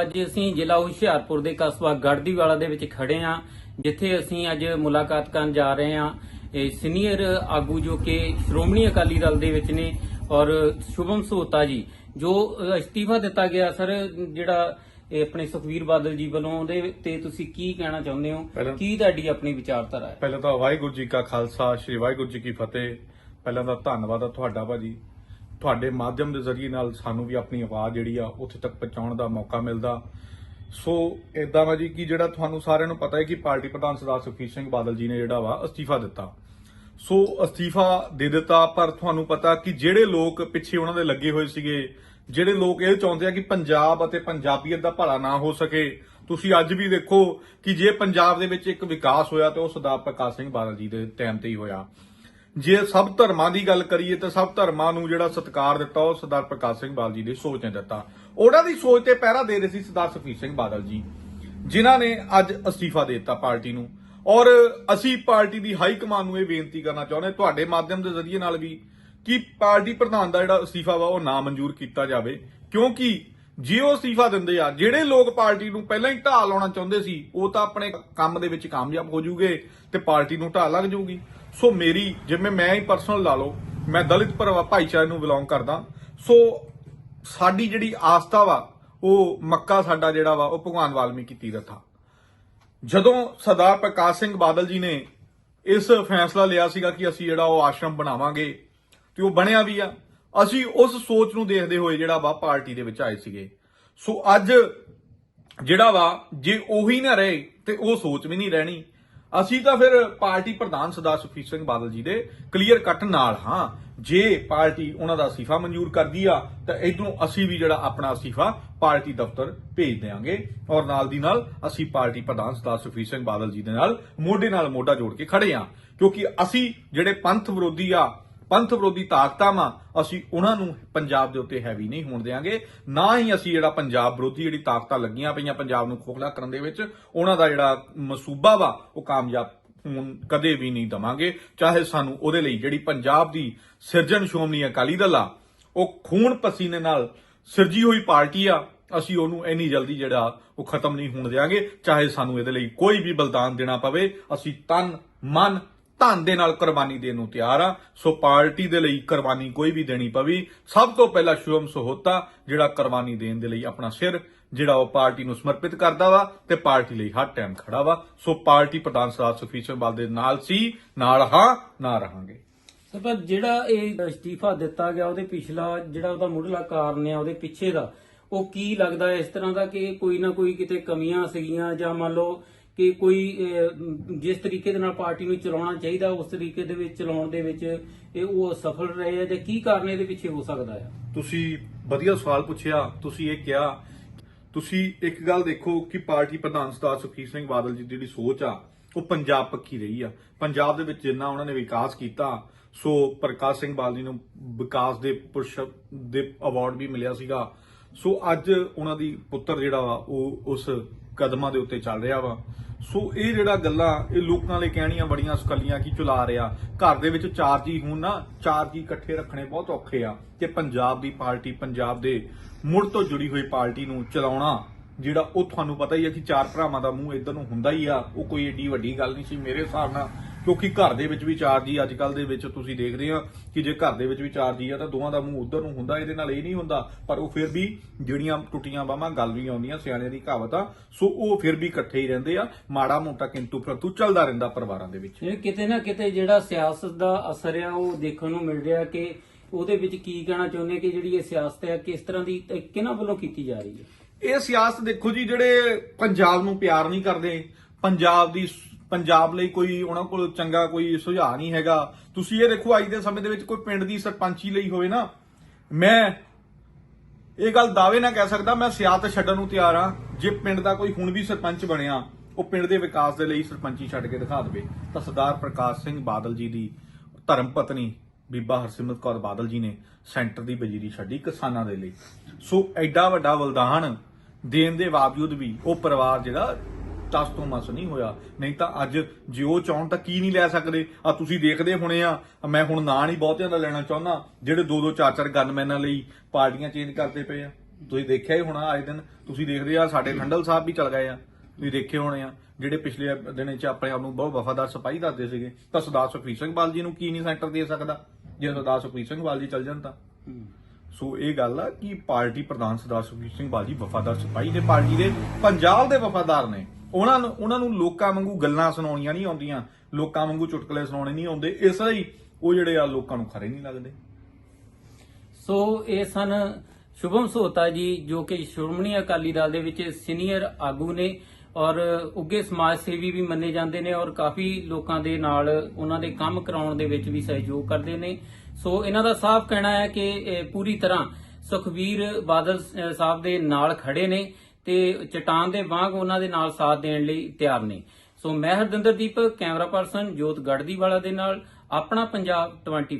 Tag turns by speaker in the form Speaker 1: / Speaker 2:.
Speaker 1: ਅੱਜ ਅਸੀਂ ਜ਼ਿਲ੍ਹਾ ਹੁਸ਼ਿਆਰਪੁਰ ਦੇ ਕਸਬਾ ਗੜਦੀਵਾਲਾ ਦੇ ਵਿੱਚ ਖੜੇ ਹਾਂ ਜਿੱਥੇ ਅਸੀਂ ਅੱਜ ਮੁਲਾਕਾਤ ਕਰਨ ਜਾ ਰਹੇ ਇਹ ਸੀਨੀਅਰ ਆਗੂ ਜੋ ਕਿ ਸ਼੍ਰੋਮਣੀ ਅਕਾਲੀ ਦਲ ਦੇ ਵਿੱਚ ਨੇ ਔਰ ਸ਼ੁਭਮ ਸੋਤਾ ਜੀ ਜੋ ਅਸਤੀਫਾ ਦਿੱਤਾ ਗਿਆ ਸਰ ਜਿਹੜਾ ਇਹ ਆਪਣੇ ਸੁਖਵੀਰ ਬਾਦਲ ਜੀ ਵੱਲੋਂ ਉਹਦੇ ਤੇ ਤੁਸੀਂ ਕੀ ਕਹਿਣਾ ਚਾਹੁੰਦੇ ਹੋ? ਕੀ ਤੁਹਾਡੀ ਆਪਣੀ ਵਿਚਾਰਧਾਰਾ ਹੈ?
Speaker 2: ਪਹਿਲਾਂ ਤਾਂ ਵਾਹਿਗੁਰੂ ਜੀ ਕਾ ਖਾਲਸਾ ਸ੍ਰੀ ਵਾਹਿਗੁਰੂ ਜੀ ਕੀ ਫਤਿਹ। ਪਹਿਲਾਂ ਤਾਂ ਧੰਨਵਾਦ ਆ ਤੁਹਾਡਾ ਭਾਜੀ। ਤੁਹਾਡੇ ਮਾਧਿਅਮ ਦੇ ਜ਼ਰੀਏ ਨਾਲ ਸਾਨੂੰ ਵੀ ਆਪਣੀ ਆਵਾਜ਼ ਜਿਹੜੀ ਆ ਉੱਥੇ ਤੱਕ ਪਹੁੰਚਾਉਣ ਦਾ ਮੌਕਾ ਮਿਲਦਾ। ਸੋ ਇਦਾਂ ਵਾ ਜੀ ਕਿ ਜਿਹੜਾ ਤੁਹਾਨੂੰ ਸਾਰਿਆਂ ਨੂੰ ਪਤਾ ਹੈ ਕਿ ਪਾਰਟੀ ਪ੍ਰਧਾਨ ਸਰਦਾਰ ਸੁਖਬੀਰ ਸਿੰਘ ਬਾਦਲ ਜੀ ਨੇ ਜਿਹੜਾ ਵਾ ਅਸਤੀਫਾ ਦਿੱਤਾ। ਸੋ ਅਸਤੀਫਾ ਦੇ ਦਿੱਤਾ, ਪਰ ਤੁਹਾਨੂੰ ਪਤਾ ਕਿ ਜਿਹੜੇ ਲੋਕ ਪਿੱਛੇ ਉਹਨਾਂ ਦੇ ਲੱਗੇ ਹੋਏ ਸੀਗੇ, ਜਿਹੜੇ ਲੋਕ ਇਹ ਚਾਹੁੰਦੇ ਆ ਕਿ ਪੰਜਾਬ ਅਤੇ ਪੰਜਾਬੀਅਤ ਦਾ ਭਲਾ ਨਾ ਹੋ ਸਕੇ, ਤੁਸੀਂ ਅੱਜ ਵੀ ਦੇਖੋ ਕਿ ਜੇ ਪੰਜਾਬ ਦੇ ਵਿੱਚ ਇੱਕ ਵਿਕਾਸ ਹੋਇਆ ਤਾਂ ਉਹ ਸਰਦਾਰ ਪ੍ਰਕਾਸ਼ ਸਿੰਘ ਬਾਦਲ ਜੀ ਦੇ ਟਾਈਮ ਤੇ ਹੀ ਹੋਇਆ। ਜੇ ਸਭ ਧਰਮਾਂ ਦੀ ਗੱਲ ਕਰੀਏ ਤਾਂ ਸਭ ਧਰਮਾਂ ਨੂੰ ਜਿਹੜਾ ਸਤਿਕਾਰ ਦਿੱਤਾ ਉਹ ਸਰਦਾਰ ਪ੍ਰਕਾਸ਼ ਸਿੰਘ ਬਾਦਲ ਜੀ ਦੀ ਸੋਚ ਨੇ ਦਿੱਤਾ। ਉਹਨਾਂ ਦੀ ਸੋਚ ਤੇ ਪਹਿਰਾ ਦੇ ਰਹੇ ਸੀ ਸਰਦਾਰ ਸੁਖਬੀਰ ਸਿੰਘ ਬਾਦਲ ਜੀ, ਜਿਨ੍ਹਾਂ ਨੇ ਅੱਜ ਅਸਤੀਫਾ ਦੇ ਦਿੱਤਾ ਪਾਰਟੀ ਨੂੰ। ਔਰ ਅਸੀਂ ਪਾਰਟੀ ਦੀ ਹਾਈ ਕਮਾਨ ਨੂੰ ਇਹ ਬੇਨਤੀ ਕਰਨਾ ਚਾਹੁੰਦੇ ਤੁਹਾਡੇ ਮਾਧਿਅਮ ਦੇ ਜ਼ਰੀਏ ਨਾਲ ਵੀ, ਕਿ ਪਾਰਟੀ ਪ੍ਰਧਾਨ ਦਾ ਜਿਹੜਾ ਅਸਤੀਫਾ ਵਾ ਉਹ ਨਾ ਮਨਜ਼ੂਰ ਕੀਤਾ ਜਾਵੇ, ਕਿਉਂਕਿ ਜੇ ਉਹ ਅਸਤੀਫਾ ਦਿੰਦੇ ਆ, ਜਿਹੜੇ ਲੋਕ ਪਾਰਟੀ ਨੂੰ ਪਹਿਲਾਂ ਹੀ ਢਾਹ ਲਾਉਣਾ ਚਾਹੁੰਦੇ ਸੀ, ਉਹ ਤਾਂ ਆਪਣੇ ਕੰਮ ਦੇ ਵਿੱਚ ਕਾਮਯਾਬ ਹੋ ਜੂਗੇ ਤੇ ਪਾਰਟੀ ਨੂੰ ਢਾਹ ਲੱਗ ਜਾਊਗੀ ਸੋ ਮੇਰੀ, ਜਿਵੇਂ ਮੈਂ ਹੀ ਪਰਸਨਲ ਲਾ ਲਓ, ਮੈਂ ਦਲਿਤ ਪਰਿਵਾਰ ਭਾਈਚਾਰੇ ਨੂੰ ਬਿਲੋਂਗ ਕਰਦਾ। ਸੋ ਸਾਡੀ ਜਿਹੜੀ ਆਸਥਾ ਵਾ, ਉਹ ਮੱਕਾ ਸਾਡਾ ਜਿਹੜਾ ਵਾ, ਉਹ ਭਗਵਾਨ ਵਾਲਮੀਕੀ ਤੀਰਥ ਆ। ਜਦੋਂ ਸਰਦਾਰ ਪ੍ਰਕਾਸ਼ ਸਿੰਘ ਬਾਦਲ ਜੀ ਨੇ ਇਸ ਫੈਸਲਾ ਲਿਆ ਸੀਗਾ ਕਿ ਅਸੀਂ ਜਿਹੜਾ ਉਹ ਆਸ਼ਰਮ ਬਣਾਵਾਂਗੇ, ਤੇ ਉਹ ਬਣਿਆ ਵੀ ਆ। ਅਸੀਂ ਉਸ ਸੋਚ ਨੂੰ ਦੇਖਦੇ ਹੋਏ ਜਿਹੜਾ ਵਾ ਪਾਰਟੀ ਦੇ ਵਿੱਚ ਆਏ ਸੀਗੇ। ਸੋ ਅੱਜ ਜਿਹੜਾ ਵਾ, ਜੇ ਉਹੀ ਨਾ ਰਹੇ, ਤੇ ਉਹ ਸੋਚ ਵੀ ਨਹੀਂ ਰਹਿਣੀ। ਅਸੀਂ ਤਾਂ ਫਿਰ ਪਾਰਟੀ ਪ੍ਰਧਾਨ ਸਰਦਾਰ ਸੁਖਬੀਰ ਸਿੰਘ ਬਾਦਲ ਜੀ ਦੇ ਕਲੀਅਰ ਕੱਟ ਨਾਲ ਹਾਂ। ਜੇ ਪਾਰਟੀ ਉਹਨਾਂ ਦਾ ਅਸਤੀਫਾ ਮਨਜ਼ੂਰ ਕਰਦੀ ਆ, ਤਾਂ ਇਧਰੋਂ ਅਸੀਂ ਵੀ ਜਿਹੜਾ ਆਪਣਾ ਅਸਤੀਫਾ ਪਾਰਟੀ ਦਫ਼ਤਰ ਭੇਜ ਦੇਵਾਂਗੇ ਔਰ ਨਾਲ ਦੀ ਨਾਲ ਅਸੀਂ ਪਾਰਟੀ ਪ੍ਰਧਾਨ ਸਰਦਾਰ ਸੁਖਬੀਰ ਸਿੰਘ ਬਾਦਲ ਜੀ ਦੇ ਨਾਲ ਮੋਢੇ ਨਾਲ ਮੋਢਾ ਜੋੜ ਕੇ ਖੜੇ ਆ। ਕਿਉਂਕਿ ਅਸੀਂ ਜਿਹੜੇ ਪੰਥ ਵਿਰੋਧੀ ਆ ਪੰਥ ਵਿਰੋਧੀ ਤਾਕਤਾਂ ਵਾਂ, ਅਸੀਂ ਉਹਨਾਂ ਨੂੰ ਪੰਜਾਬ ਦੇ ਉੱਤੇ ਹੈਵੀ ਨਹੀਂ ਹੋਣ ਦੇਵਾਂਗੇ ਨਾ ਹੀ ਅਸੀਂ ਜਿਹੜਾ ਪੰਜਾਬ ਵਿਰੋਧੀ ਜਿਹੜੀ ਤਾਕਤਾਂ ਲੱਗੀਆਂ ਪਈਆਂ ਪੰਜਾਬ ਨੂੰ ਖੋਖਲਾ ਕਰਨ ਦੇ ਵਿੱਚ, ਉਹਨਾਂ ਦਾ ਜਿਹੜਾ ਮਸੂਬਾ ਵਾ, ਉਹ ਕਾਮਯਾਬ ਹੋਣ ਕਦੇ ਵੀ ਨਹੀਂ ਦਵਾਂਗੇ। ਚਾਹੇ ਸਾਨੂੰ ਉਹਦੇ ਲਈ ਜਿਹੜੀ ਪੰਜਾਬ ਦੀ ਸਿਰਜਣ ਸ਼੍ਰੋਮਣੀ ਅਕਾਲੀ ਦਲ ਆ, ਉਹ ਖੂਨ ਪਸੀਨੇ ਨਾਲ ਸਿਰਜੀ ਹੋਈ ਪਾਰਟੀ ਆ, ਅਸੀਂ ਉਹਨੂੰ ਇੰਨੀ ਜਲਦੀ ਜਿਹੜਾ, ਉਹ ਖਤਮ ਨਹੀਂ ਹੋਣ ਦੇਵਾਂਗੇ ਚਾਹੇ ਸਾਨੂੰ ਇਹਦੇ ਲਈ ਕੋਈ ਵੀ ਬਲਿਦਾਨ ਦੇਣਾ ਪਵੇ, ਅਸੀਂ ਤਨ, ਮਨ ਧਨ ਦੇ ਨਾਲ ਕੁਰਬਾਨੀ ਦੇਣ ਨੂੰ ਤਿਆਰ ਆ। ਸੋ ਪਾਰਟੀ ਦੇ ਲਈ ਕੁਰਬਾਨੀ ਕੋਈ ਵੀ ਦੇਣੀ ਪਵੇ। ਸਭ ਤੋਂ ਪਹਿਲਾਂ ਸ਼ੁਭਮ ਸਹੋਤਾ, ਜਿਹੜਾ ਕੁਰਬਾਨੀ ਦੇਣ ਦੇ ਲਈ ਆਪਣਾ ਸਿਰ, ਜਿਹੜਾ ਉਹ ਪਾਰਟੀ ਨੂੰ ਸਮਰਪਿਤ ਕਰਦਾ ਵਾ ਤੇ ਪਾਰਟੀ ਲਈ ਹਰ ਟਾਈਮ ਖੜਾ ਵਾ। ਸੋ ਪਾਰਟੀ ਪ੍ਰਧਾਨ ਸਰਦਾਰ ਸੁਖਬੀਰ ਸਿੰਘ ਬਾਦਲ ਦੇ ਨਾਲ ਸੀ, ਨਾਲ ਹਾਂ ਨਾ ਰਹਾਂਗੇ।
Speaker 1: ਸਰ, ਪਰ ਜਿਹੜਾ ਇਹ ਅਸਤੀਫਾ ਦਿੱਤਾ ਗਿਆ, ਉਹਦੇ ਪਿਛਲਾ ਜਿਹੜਾ ਉਹਦਾ ਮੁੱਢਲਾ ਕਾਰਨ ਆ, ਉਹਦੇ ਪਿੱਛੇ ਦਾ, ਉਹ ਕੀ ਲੱਗਦਾ ਇਸ ਤਰ੍ਹਾਂ ਦਾ ਕਿ ਕੋਈ ਨਾ ਕੋਈ ਕਿਤੇ ਕਮੀਆਂ ਸੀਗੀਆਂ ਜਾਂ ਮੰਨ ਲਓ ਕਿ ਕੋਈ ਜਿਸ ਤਰੀਕੇ ਦੇ ਨਾਲ ਪਾਰਟੀ ਨੂੰ ਚਲਾਉਣਾ ਚਾਹੀਦਾ, ਉਸ ਤਰੀਕੇ ਦੇ ਵਿੱਚ ਚਲਾਉਣ ਦੇ ਵਿੱਚ ਇਹ ਉਹ ਸਫਲ ਰਹੇ ਆ ਜਾਂ ਕੀ ਕਾਰਨ ਇਹਦੇ ਪਿੱਛੇ ਹੋ ਸਕਦਾ ਹੈ
Speaker 2: ਤੁਸੀਂ ਵਧੀਆ ਸਵਾਲ ਪੁੱਛਿਆ, ਤੁਸੀਂ ਇਹ ਕਿਹਾ। ਤੁਸੀਂ ਇੱਕ ਗੱਲ ਦੇਖੋ ਕਿ ਪਾਰਟੀ ਪ੍ਰਧਾਨ ਸਰਦਾਰ ਸੁਖਬੀਰ ਸਿੰਘ ਬਾਦਲ ਜੀ ਦੀ ਜਿਹੜੀ ਸੋਚ ਆ, ਉਹ ਪੰਜਾਬ ਪੱਖੀ ਰਹੀ ਆ। ਪੰਜਾਬ ਦੇ ਵਿੱਚ ਜਿੰਨਾ ਉਹਨਾਂ ਨੇ ਵਿਕਾਸ ਕੀਤਾ, ਸੋ ਪ੍ਰਕਾਸ਼ ਸਿੰਘ ਬਾਦਲ ਜੀ ਨੂੰ ਵਿਕਾਸ ਦੇ ਪੁਰਸ਼, ਦੇ ਅਵਾਰਡ ਵੀ ਮਿਲਿਆ ਸੀਗਾ। ਸੋ ਅੱਜ ਉਹਨਾਂ ਦੀ ਪੁੱਤਰ ਜਿਹੜਾ ਵਾ, ਉਹ ਉਸ ਕਦਮਾਂ ਦੇ ਉੱਤੇ ਚੱਲ ਰਿਹਾ ਵਾ। ਸੋ ਇਹ ਜਿਹੜਾ ਗੱਲਾਂ, ਇਹ ਲੋਕਾਂ ਲਈ ਕਹਿਣੀਆਂ ਬੜੀਆਂ ਸਕਲੀਆਂ ਕੀ ਚੁਲਾ ਰਿਹਾ। ਘਰ ਦੇ ਵਿੱਚ ਚਾਰ ਜੀ ਹੁਣ ਨਾ, ਚਾਰ ਜੀ ਇਕੱਠੇ ਰੱਖਣੇ ਬਹੁਤ ਔਖੇ ਆ ਕਿ ਪੰਜਾਬ ਦੀ ਪਾਰਟੀ ਪੰਜਾਬ ਦੇ ਮੁੜ ਤੋਂ ਜੁੜੀ ਹੋਈ ਪਾਰਟੀ ਨੂੰ ਚਲਾਉਣਾ, ਜਿਹੜਾ ਉਹ ਤੁਹਾਨੂੰ ਪਤਾ ਹੀ ਆ ਕਿ ਚਾਰ ਭਰਾਵਾਂ ਦਾ ਮੂੰਹ ਇਧਰ ਨੂੰ ਹੁੰਦਾ ਹੀ ਆ। ਉਹ ਕੋਈ ਏਡੀ ਵੱਡੀ ਗੱਲ ਨਹੀਂ ਸੀ। ਮੇਰੇ ਹਿਸਾਬ ਨਾਲ ਕਿਉਂਕਿ ਘਰ ਦੇ ਵਿੱਚ ਵੀ ਚਾਰ ਜੀ ਅੱਜ ਕੱਲ ਦੇ ਵਿੱਚ ਤੁਸੀਂ ਦੇਖਦੇ ਆ ਕਿ ਜੇ ਘਰ ਦੇ ਵਿੱਚ ਵੀ ਚਾਰ ਜੀ ਆ ਤਾਂ ਦੋਵਾਂ ਦਾ ਮੂੰਹ ਉਧਰ ਨੂੰ ਹੁੰਦਾ ਇਹਦੇ ਨਾਲ ਇਹ ਨਹੀਂ ਹੁੰਦਾ ਪਰ ਉਹ ਫਿਰ ਵੀ ਜਿਹੜੀਆਂ ਟੁੱਟੀਆਂ ਬਾਹਾਂ ਗੱਲ ਵੀ ਆਉਂਦੀਆਂ ਸਿਆਣਿਆਂ ਦੀ ਕਹਾਵਤ ਆ ਸੋ ਉਹ ਫਿਰ ਵੀ ਇਕੱਠੇ ਹੀ ਰਹਿੰਦੇ ਆ ਮਾੜਾ ਮੋਟਾ ਕਿੰਤੂ ਪ੍ਰੰਤੂ ਚੱਲਦਾ ਰਹਿੰਦਾ ਪਰਿਵਾਰਾਂ ਦੇ ਵਿੱਚ।
Speaker 1: ਇਹ ਕਿਤੇ ਨਾ ਕਿਤੇ ਜਿਹੜਾ ਸਿਆਸਤ ਦਾ ਅਸਰ ਆ ਉਹ ਦੇਖਣ ਨੂੰ ਮਿਲ ਰਿਹਾ ਕਿ ਉਹਦੇ ਵਿੱਚ ਕੀ ਕਹਿਣਾ ਚਾਹੁੰਦੇ ਕਿ ਜਿਹੜੀ ਇਹ ਸਿਆਸਤ ਹੈ ਕਿਸ ਤਰ੍ਹਾਂ ਦੀ ਕਿਹਨਾਂ ਵੱਲੋਂ ਕੀਤੀ ਜਾ ਰਹੀ ਹੈ?
Speaker 2: ਇਹ ਸਿਆਸਤ ਦੇਖੋ ਜੀ ਜਿਹੜੇ ਪੰਜਾਬ ਨੂੰ ਪਿਆਰ ਨਹੀਂ ਕਰਦੇ ਪੰਜਾਬ ਦੀ ਪੰਜਾਬ ਲਈ ਕੋਈ ਉਹਨਾਂ ਕੋਲ ਚੰਗਾ ਕੋਈ ਸੁਝਾਅ ਨਹੀਂ ਹੈਗਾ। ਤੁਸੀਂ ਇਹ ਦੇਖੋ, ਅੱਜ ਦੇ ਸਮੇਂ ਦੇ ਵਿੱਚ ਕੋਈ ਪਿੰਡ ਦੀ ਸਰਪੰਚੀ ਲਈ ਹੋਵੇ ਨਾ, ਮੈਂ ਇਹ ਗੱਲ ਦਾਅਵੇ ਨਾਲ ਕਹਿ ਸਕਦਾ, ਮੈਂ ਸਿਆਸਤ ਛੱਡਣ ਨੂੰ ਤਿਆਰ ਹਾਂ। ਜੇ ਪਿੰਡ ਦਾ ਕੋਈ ਹੁਣ ਵੀ ਸਰਪੰਚ ਬਣਿਆ, ਉਹ ਪਿੰਡ ਦੇ ਵਿਕਾਸ ਦੇ ਲਈ ਸਰਪੰਚੀ ਛੱਡ ਕੇ ਦਿਖਾ ਦੇਵੇ। ਤਾਂ ਸਰਦਾਰ ਪ੍ਰਕਾਸ਼ ਸਿੰਘ ਬਾਦਲ ਜੀ ਦੀ ਧਰਮ ਪਤਨੀ ਬੀਬਾ ਹਰਸਿਮਰਤ ਕੌਰ ਬਾਦਲ ਜੀ ਨੇ ਸੈਂਟਰ ਦੀ ਬਜ਼ੀਰੀ ਛੱਡੀ ਕਿਸਾਨਾਂ ਦੇ ਲਈ। ਸੋ ਐਡਾ ਵੱਡਾ ਬਲਿਦਾਨ ਦੇਣ ਦੇ ਬਾਵਜੂਦ ਵੀ ਉਹ ਪਰਿਵਾਰ ਜਿਹੜਾ ਤਸ ਤੋਂ ਮਸ ਨਹੀਂ ਹੋਇਆ। ਨਹੀਂ ਤਾਂ ਅੱਜ ਜੇ ਉਹ ਚਾਹਣ ਤਾਂ ਕੀ ਨਹੀਂ ਲੈ ਸਕਦੇ? ਆ ਤੁਸੀਂ ਦੇਖਦੇ ਹੋਣੇ ਆ। ਮੈਂ ਹੁਣ ਨਾਂ ਨਹੀਂ ਬਹੁਤਿਆਂ ਦਾ ਲੈਣਾ ਚਾਹੁੰਦਾ। ਜਿਹੜੇ ਦੋ ਦੋ ਚਾਰ ਚਾਰ ਗਨਮੈਨਾਂ ਲਈ ਪਾਰਟੀਆਂ ਚੇਂਜ ਕਰਦੇ ਪਏ ਆ। ਤੁਸੀਂ ਦੇਖਿਆ ਹੀ ਹੋਣਾ ਅੱਜ ਦਿਨ। ਤੁਸੀਂ ਦੇਖਦੇ ਆ ਸਾਡੇ ਠੰਡਲ ਸਾਹਿਬ ਵੀ ਚਲ ਗਏ ਆ। ਤੁਸੀਂ ਦੇਖੇ ਹੋਣੇ ਆ। ਜਿਹੜੇ ਪਿਛਲੇ ਦਿਨ ਚ ਆਪਣੇ ਆਪ ਨੂੰ ਬਹੁਤ ਵਫਾਦਾਰ ਸਿਪਾਹੀ ਦੱਸਦੇ ਸੀਗੇ। ਤਾਂ ਸਰਦਾਰ ਸੁਖਬੀਰ ਸਿੰਘ ਬਾਲ ਜੀ ਨੂੰ ਕੀ ਨਹੀਂ ਸੈਂਟਰ ਦੇ ਸਕਦਾ? ਜੇ ਸਰਦਾਰ ਸੁਖਬੀਰ ਸਿੰਘ ਬਾਲ ਜੀ ਚੱਲ ਜਾਣ ਤਾਂ। ਸੋ ਇਹ ਗੱਲ ਆ ਕਿ ਪਾਰਟੀ ਪ੍ਰਧਾਨ ਸਰਦਾਰ ਸੁਖਬੀਰ ਸਿੰਘ ਬਾਲ ਜੀ ਵਫਾਦਾਰ ਸਿਪਾਹੀ ਨੇ ਪਾਰਟੀ ਦੇ, ਪੰਜਾਬ ਦੇ ਵਫਾਦਾਰ ਨੇ। ਉਹਨਾਂ ਨੂੰ ਉਹਨਾਂ ਨੂੰ ਲੋਕਾਂ ਵਾਂਗੂ ਗੱਲਾਂ ਸੁਣਾਉਣੀਆਂ ਨਹੀਂ ਆਉਂਦੀਆਂ, ਲੋਕਾਂ ਵਾਂਗੂ ਚੁਟਕਲੇ ਸੁਣਾਉਣੇ ਨਹੀਂ ਆਉਂਦੇ, ਇਸ ਲਈ ਉਹ ਜਿਹੜੇ ਆ ਲੋਕਾਂ ਨੂੰ ਖਰੇ ਨਹੀਂ ਲੱਗਦੇ।
Speaker 1: ਸੋ ਇਹ ਸਨ ਸ਼ੁਭਮ ਸੋਤਾ ਜੀ, ਜੋ ਕਿ ਸ਼੍ਰੋਮਣੀ ਅਕਾਲੀ ਦਲ ਦੇ ਵਿੱਚ ਸੀਨੀਅਰ ਆਗੂ ਨੇ ਔਰ ਉੱਗੇ ਸਮਾਜ ਸੇਵੀ ਵੀ ਮੰਨੇ ਜਾਂਦੇ ਨੇ ਔਰ ਕਾਫੀ ਲੋਕਾਂ ਦੇ ਨਾਲ ਉਹਨਾਂ ਦੇ ਕੰਮ ਕਰਾਉਣ ਦੇ ਵਿੱਚ ਵੀ ਸਹਿਯੋਗ ਕਰਦੇ ਨੇ। ਸੋ ਇਹਨਾਂ ਦਾ ਸਾਫ਼ ਕਹਿਣਾ ਹੈ ਕਿ ਪੂਰੀ ਤਰ੍ਹਾਂ ਸੁਖਵੀਰ ਬਾਦਲ ਸਾਹਿਬ ਦੇ ਨਾਲ ਖੜੇ ਨੇ। ਤੇ ਚਟਾਨ ਦੇ ਵਾਂਗ ਉਹਨਾਂ ਦੇ ਨਾਲ ਸਾਥ ਦੇਣ ਲਈ ਤਿਆਰ ਨੇ। ਸੋ ਮੈਂ ਹਰਦਿੰਦਰ ਦੀਪ ਕੈਮਰਾ ਪਰਸਨ ਜੋਤ ਗੜਦੀਵਾਲਾ ਦੇ ਨਾਲ, ਆਪਣਾ ਪੰਜਾਬ 24